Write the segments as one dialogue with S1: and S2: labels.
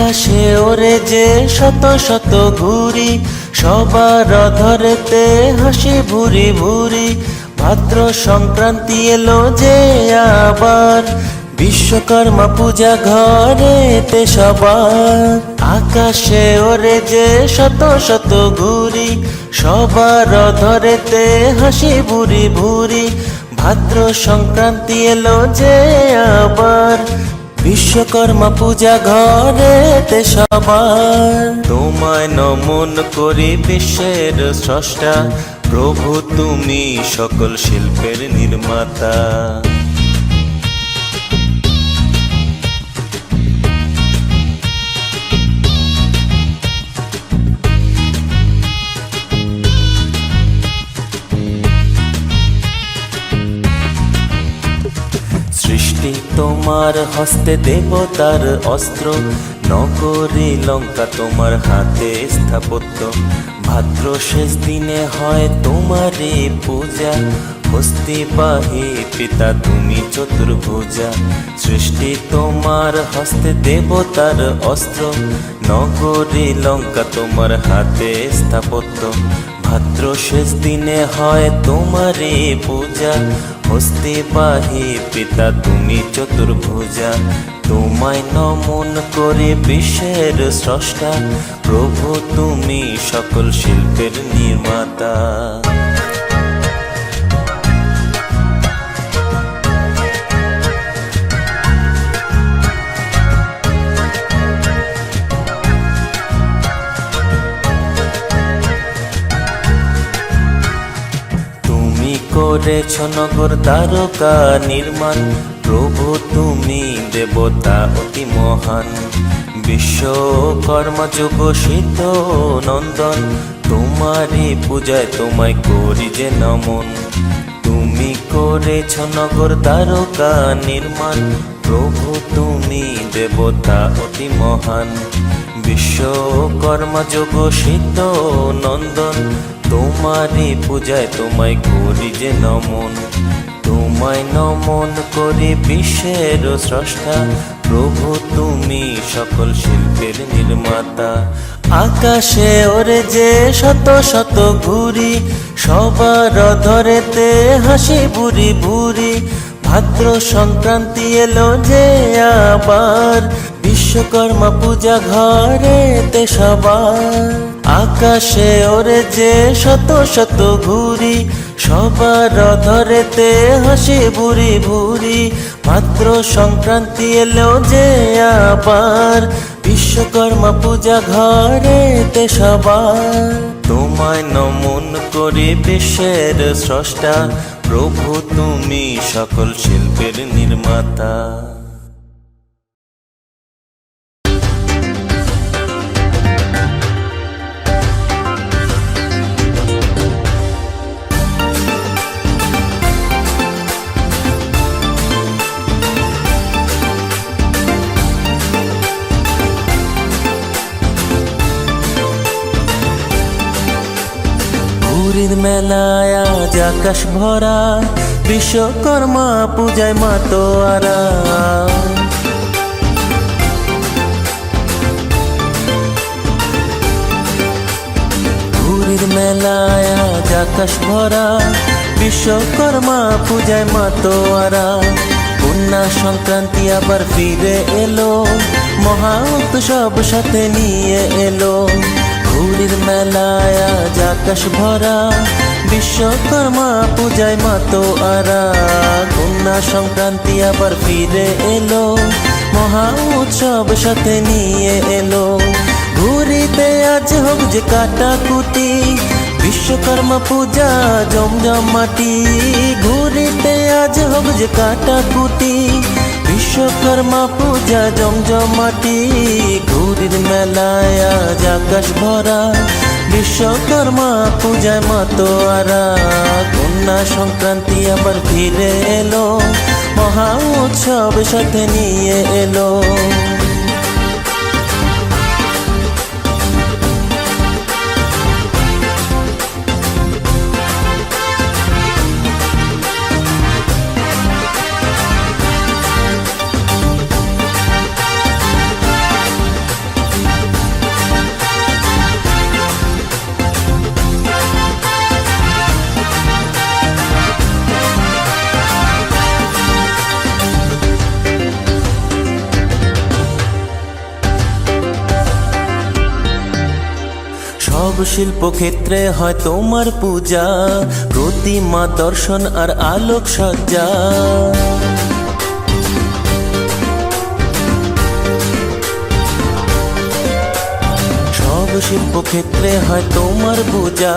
S1: আকাশে ওরে যে শত শত ঘুরি, সবার ধরেতে হাসি ভুরি ভুরি। ভাদ্র সংক্রান্তি এলো যে আবার, বিশ্বকর্মা পূজা ঘরেতে সবার। আকাশে ওরে যে শত শত ঘুরি, সবার ধরেতে হাসি ভুরি ভুরি। ভাদ্র সংক্রান্তি এলো যে আবার বিশ্বকর্মা পূজা ঘরেতে সবার। তোমায় নমন করি বিশ্বের স্রষ্টা। প্রভু তুমি সকল শিল্পের নির্মাতা। তোমার হস্তে দেবতার অস্ত্র। নগরী লঙ্কা তোমার হাতে স্থাপত্য। ভাদ্র শেষ দিনে হয় তোমারে পূজা। হস্তিবাহী পিতা তুমি চতুর্ভুজা। সৃষ্টি তোমার হস্তে দেবতার অস্ত্র। নগরী লঙ্কা তোমার হাতে স্থাপত্য। ভাদ্র শেষ দিনে হয় তোমারই পূজা। হস্তিবাহী পিতা তুমি চতুর্ভুজা। তোমায় নমন করে বিশ্বের স্রষ্টা। প্রভু তুমি সকল শিল্পের নির্মাতা। করেছ নগর দ্বারকা নির্মাণ? প্রভু, তুমি দেবতা অতি মহান। বিশ্বকর্মা যুগ শীত নন্দন। তোমারই পূজায় তোমায় করি যে নমন। তুমি করেছ নগর দ্বারকা নির্মাণ। প্রভু, তুমি দেবতা অতি মহান। বিশ্বকর্মা যোগ শীত নন্দন। তোমারই পূজায় তোমায় করি যে নমন। তোমায় নমন করি বিশ্বের স্রষ্টা। প্রভু তুমি সকল শিল্পের নির্মাতা। আকাশে ওরে যে শত শত ঘুরি, সবার ধরেতে হাসি বুড়ি বুড়ি ভাদ্র সংক্রান্তি এলো যে আবার বিশ্বকর্মা পূজা ঘরেতে সবার। আকাশে ওরে যে শত শত ঘুরি, সবার ধরেতে হাসি বুড়ি বুড়ি মাত্র সংক্রান্তি এলো যে আবার, বিশ্বকর্মা পূজা ঘরেতে সবার। তোমায় নমন করি বিশ্বের স্রষ্টা, প্রভু তুমি সকল শিল্পের নির্মাতা। হোলির মেলায় আজ আকাশ ভরা, বিশ্বকর্মা পূজায় মাতোয়ারা। হোলির মেলায় আজ আকাশ ভরা, বিশ্বকর্মা পূজায় মাতোয়ারা। কন্যা সংক্রান্তি আবার ফিরে এলো, মহা উৎসব সাথে নিয়ে এলো। ঘুরির মেলায় আজ আকাশ ভরা, বিশ্বকর্মা পূজায় মাতোয়ারা কন্যা সংক্রান্তি আবার ফিরে এলো, মহা উৎসব সাথে নিয়ে এলো। ঘুরিতে আজ হোক যে কাটা কাটাকুটি বিশ্বকর্মা পূজা জমজম মাটি ঘুরিতে আজ হোক যে কাটা কাটাকুটি বিশ্বকর্মা পূজা জমজমাটি ঘুরির মেলায় আজ আকাশ ভরা। বিশ্বকর্মা পূজায় মাতোয়ারা কন্যা সংক্রান্তি আবার ফিরে এলো। মহা উৎসব সাথে নিয়ে এলো। শিল্পক্ষেত্রে হয় তোমার পূজা, প্রতিমা দর্শন আর আলোক সজ্জা শিল্পক্ষেত্রে হয় তোমার পূজা,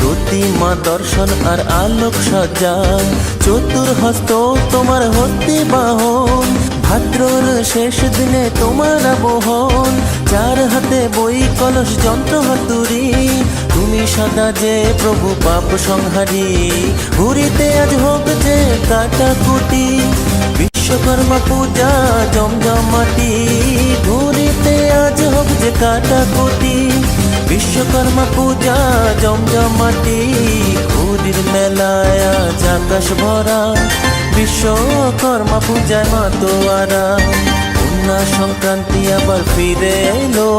S1: প্রতিমা দর্শন আর আলোক সজ্জা চতুর্হস্ত তোমার হস্তি বাহন ভাদ্রর শেষ দিনে তোমার আবহন চার হাতে বই, কলস, যন্ত্র হাতুরি তুমি সদা যে প্রভু পাপ সংহারি। ঘুরিতে আজ হোক যে কাটাকুটি বিশ্বকর্মা পূজা জমজমাটি। ঘুরিতে আজ হোক যে কাটাকুটি বিশ্বকর্মা পূজা জমজমাটি। ঘুরির মেলায় আজ আকাশ ভরা বিশ্বকর্মা পূজায় মাতোয়ারা কন্যা সংক্রান্তি আবার ফিরে এলো।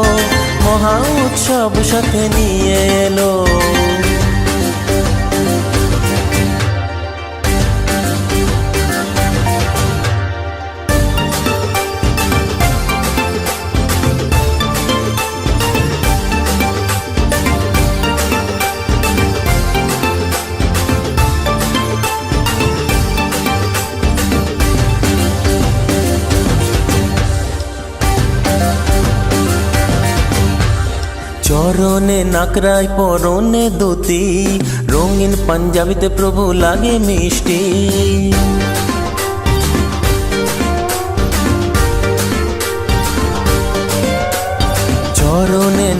S1: মহা উৎসব সাথে নিয়ে এলো। চরণে নাকরাই পরনে দুতি রঙিন পাঞ্জাবিতে প্রভু লাগে মিষ্টি।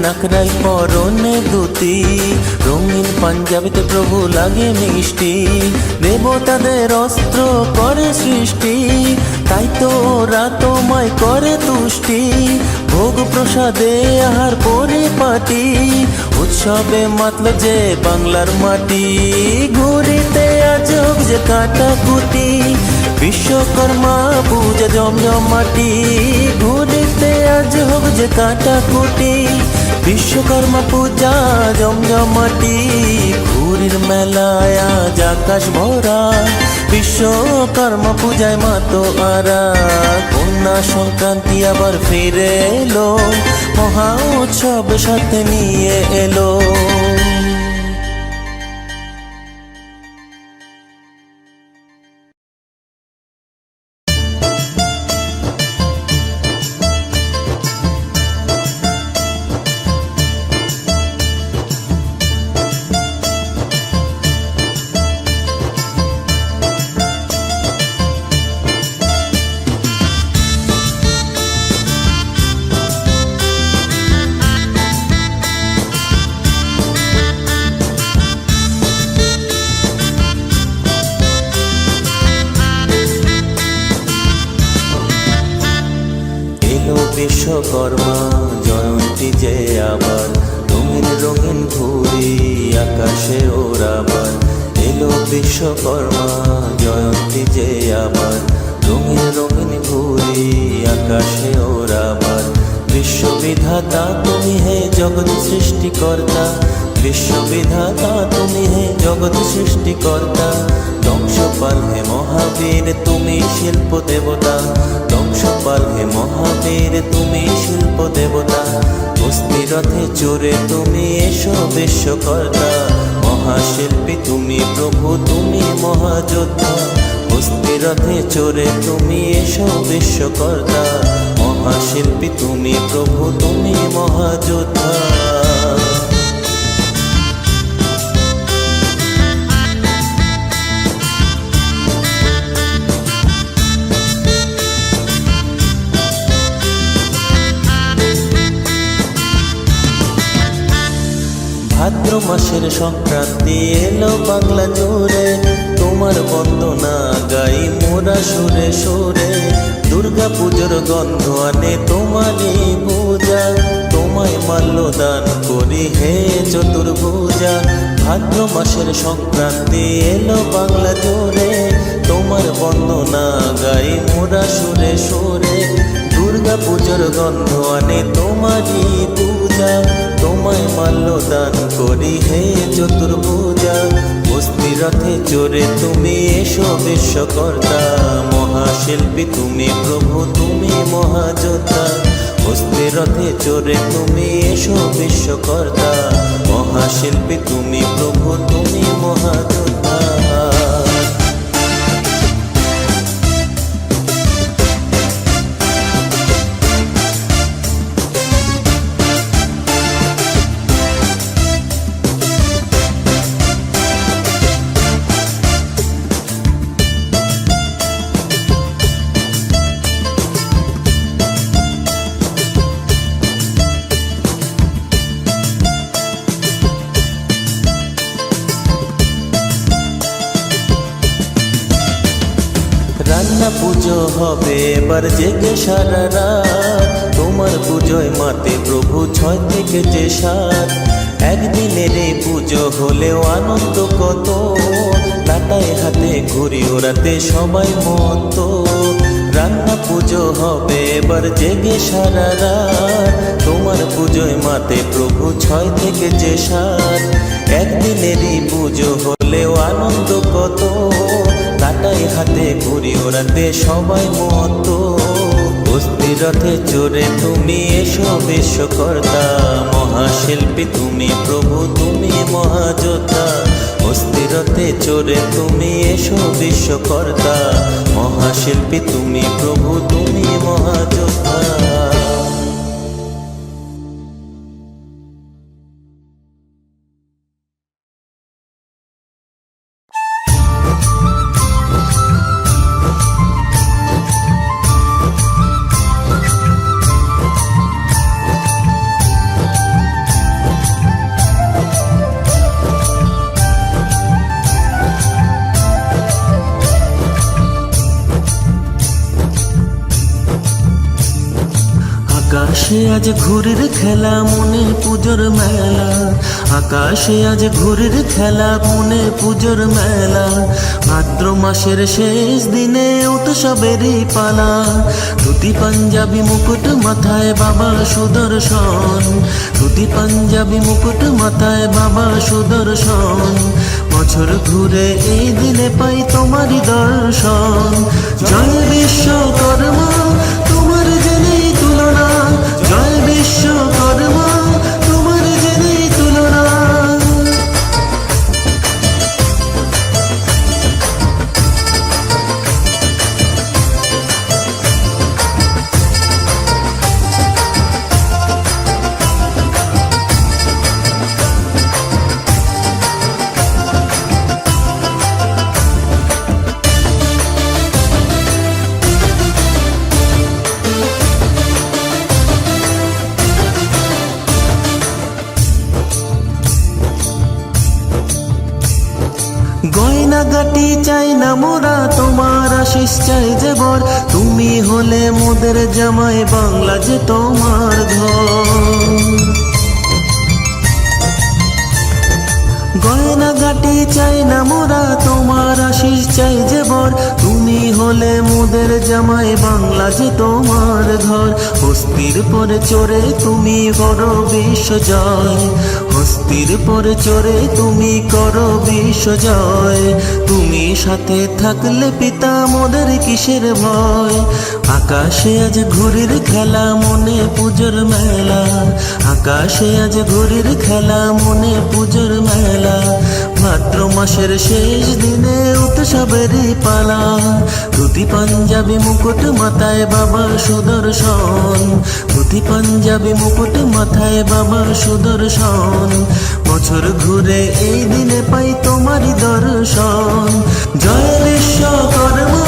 S1: নাকরাই পরনে দুতি রঙিন পাঞ্জাবিতে প্রভু লাগে মিষ্টি। দেবতাদের অস্ত্র করে সৃষ্টি, তাই তো ওরা করে তুষ্টি। ভোগ প্রসাদে আহার পরিপাটি উৎসবে মাতল যে বাংলার মাটি। ঘুরিতে আজব যে কাটা কাটাকুটি বিশ্বকর্মা পূজা জমজম মাটি ঘুরিতে আজ হোক যে কাটাকুটি বিশ্বকর্মা পূজা, জমজমাটি, ঘুরির মেলায় আজ আকাশ ভরা। বিশ্বকর্মা পূজায় মাতো আরা। কন্যা সংক্রান্তি আবার ফিরে এলো, মহা উৎসব সাথে নিয়ে এলো এলো। বিশ্ববিধাতা তুমি হে জগৎ সৃষ্টিকর্তা। বিশ্ববিধাতা তুমি হে জগৎ সৃষ্টিকর্তা। ধ্বংসপাল হে মহাবীর, তুমি শিল্প দেবতা। ধ্বংসপাল হে মহাবীর, তুমি শিল্প দেবতা। অস্থি রথে চড়ে তুমি এসো বিশ্বকর্তা। মহাশিল্পী তুমি প্রভু, তুমি মহাযোদ্ধা। অস্থি রথে চড়ে তুমি এসো বিশ্বকর্তা। মহাশিল্পী তুমি প্রভু তুমি মহাযোদ্ধা। ভাদ্র মাসের সংক্রান্তি এলো বাংলা জোরে। তোমার বন্দনা গাই মোরা সুরে সুরে। দুর্গা পুজোর গন্ধ আনে তোমারই পূজা। তোমায় মাল্য দান করি হে চতুর্ভুজা। ভাদ্র মাসের সংক্রান্তি এলো বাংলা জোরে। তোমার বন্দনা গাই মোরা সুরে সুরে। দুর্গা পুজোর গন্ধ আনে তোমারই পূজা, তোমায় মাল্য দান করি হে চতুর্ভুজা। বস্তি রথে চড়ে তুমি এসো বিশ্বকর্তা, মহাশিল্পী তুমি প্রভু, তুমি মহাযোদ্ধা। বস্তি রথে চড়ে তুমি এসো বিশ্বকর্তা, মহাশিল্পী তুমি প্রভু এবার জেগে সারা রাত। তোমার পুজোয় মাতে প্রভু, ছয় থেকে যে সাত। একদিনের এই পুজো হলেও আনন্দ কত? লাটায় হাতে ঘুরি ওরাতে সবাই মতো রান্না পুজো হবে এবার জেগে সারা রাত। তোমার পুজোয় মাতে প্রভু, ছয় থেকে যে সাত। একদিনেরই পুজো হলেও আনন্দ কত? কাটাই হাতে ঘুরি ওরাতে সবাই মতো। বস্তি রথে চড়ে তুমি এসো বিশ্বকর্তা, মহাশিল্পী তুমি প্রভু, তুমি মহাযোদ্ধা। রথে চড়ে তুমি এসো বিশ্বকর্তা, মহাশিল্পী তুমি প্রভু, তুমি মহাযোদ্ধা। আকাশে আজ ঘুরের খেলা, মনে পুজোর মেলা। আকাশে আজ ঘুরের খেলা, মনে পুজোর মেলা। ভাদ্র মাসের শেষ দিনে উৎসবেরই পালা। ধুতি, পাঞ্জাবি, মুকুট মাথায় বাবা সুদর্শন। ধুতি, পাঞ্জাবি, মুকুট মাথায় বাবা সুদর্শন। বছর ঘুরে এই দিনে পাই তোমারই দর্শন। জয় বিশ্বকর্মা চাই না মোরা তোমার আশিস, চাই যে বর। তুমি হলে মোদের জামাই বাংলা যে তোমার ঘর। হস্তির পরে চড়ে তুমি করো বিশ্ব জয়। হস্তির পরে চড়ে তুমি করো বিশ্ব জয়। তুমি সাথে থাকলে পিতা মোদের কিসের ভয়? আকাশে আজ ঘুরির খেলা, মনে পুজোর মেলা। আকাশে আজ ঘুরির খেলা, মনে পুজোর মেলা। ভাদ্র মাসের শেষ দিনে উৎসবেরই পালা। ধুতি পাঞ্জাবি মুকুট মাথায় বাবা সুদর্শন। ধুতি পাঞ্জাবি মুকুট মাথায় বাবা সুদর্শন। বছর ঘুরে এই দিনে পাই তোমারই দর্শন। জয় বিশ্বকর্মা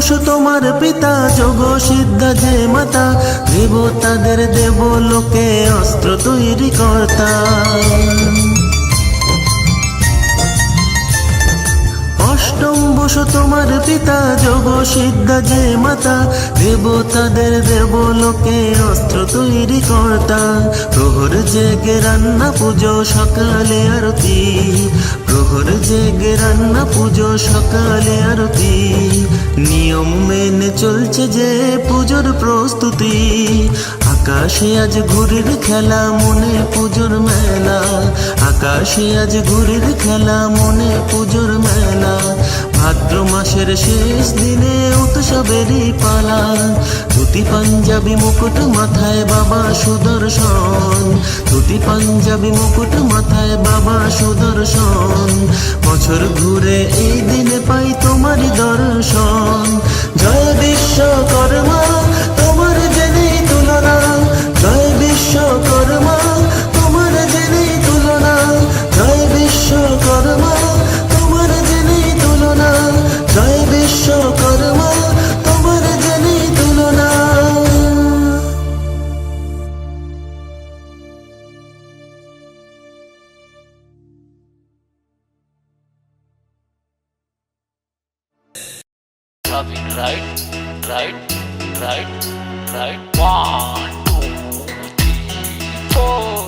S1: বসু তোমার পিতা, যোগ সিদ্ধা যে মাতা। দেবতাদের দেব লোকে অস্ত্র তৈরি কর্তা। অষ্টম বসু তোমার পিতা, যোগ সিদ্ধা যে মাতা। দেবতাদের দেব লোকে অস্ত্র তৈরি কর্তা। প্রহর জেগে রান্না পুজো, সকালে আরতি। প্রহর জেগে রান্না পুজো সকালে আরতি। নিয়ম মেনে চলছে যে পুজোর প্রস্তুতি। আকাশে আজ ঘুরির খেলা, মনে পুজোর মেলা। আকাশে আজ ঘুরির খেলা, মনে পুজোর মেলা। ভাদ্র মাসের শেষ দিনে উৎসবেরই পালা। ধুতি, পাঞ্জাবি, মুকুট মাথায় বাবা সুদর্শন। ধুতি, পাঞ্জাবি, মুকুট মাথায় বাবা সুদর্শন। বছর ঘুরে এই দিনে পাই তোমারই দর্শন। জয় Vishwakarma
S2: Rubbing right, right, right, right. One, two, three, four.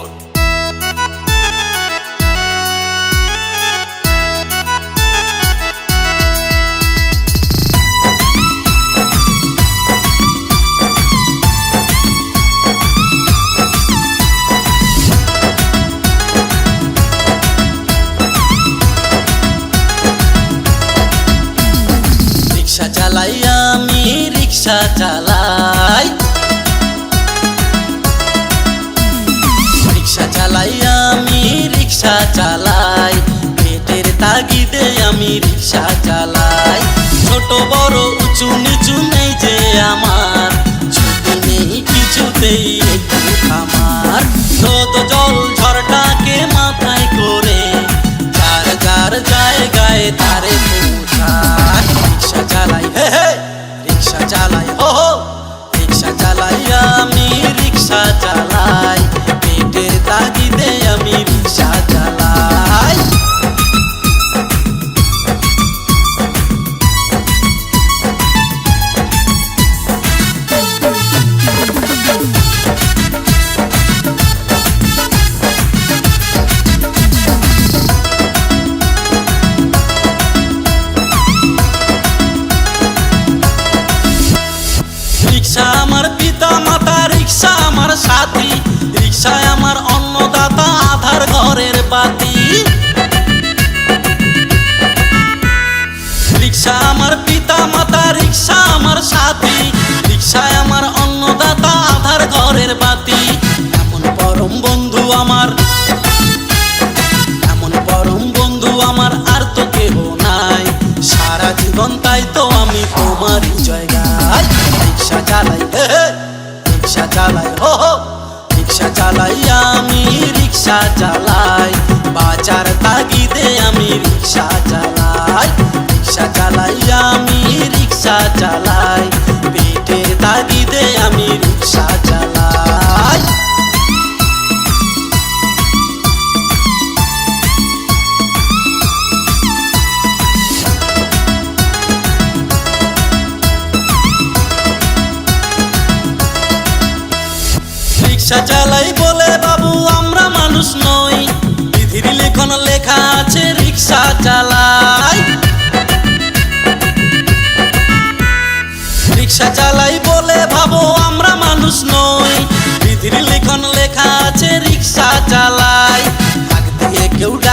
S3: রিক্সা চালায় ছোট বড় উঁচু নিচু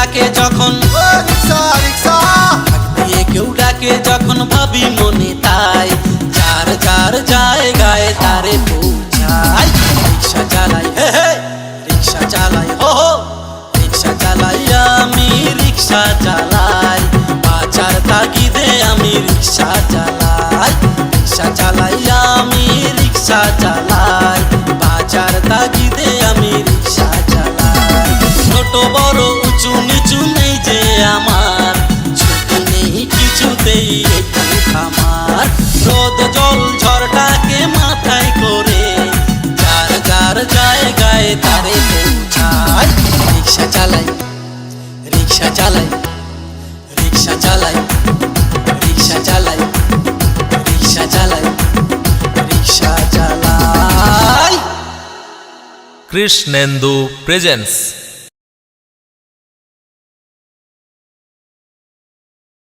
S3: ডাকে যখন। কেউ ডাকে যখন ভাবি মনে তাই। চার চার জায়গায় তারে বউ। রিক্সা চালাই রিক্সা চালাই রিক্সা চালাই রিক্সা চালাই রিক্সা চালাই রিক্সা চালাই।
S4: কৃষ্ণেন্দু প্রেজেন্স